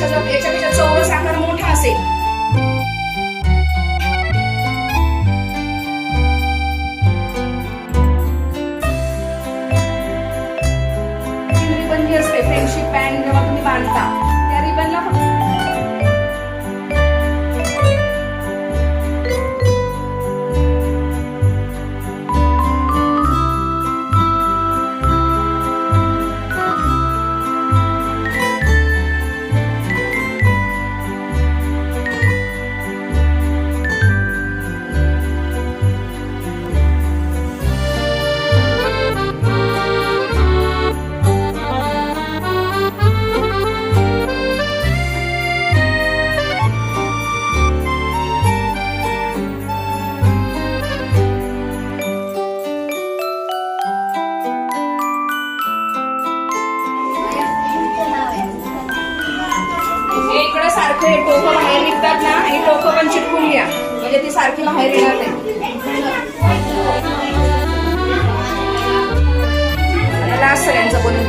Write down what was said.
याच्यापेक्षा याच्यापेक्षा चौरस आकार मोठा असेल. असते फ्रेंडशिप बँड जेव्हा तुम्ही बांधता त्या रिबनला हे टोकं बाहेर निघतात ना आणि टोकं पण चिटकून घ्या. म्हणजे ती सारखी बाहेर येणार नाही. लास्ट सगळ्यांचं बोलून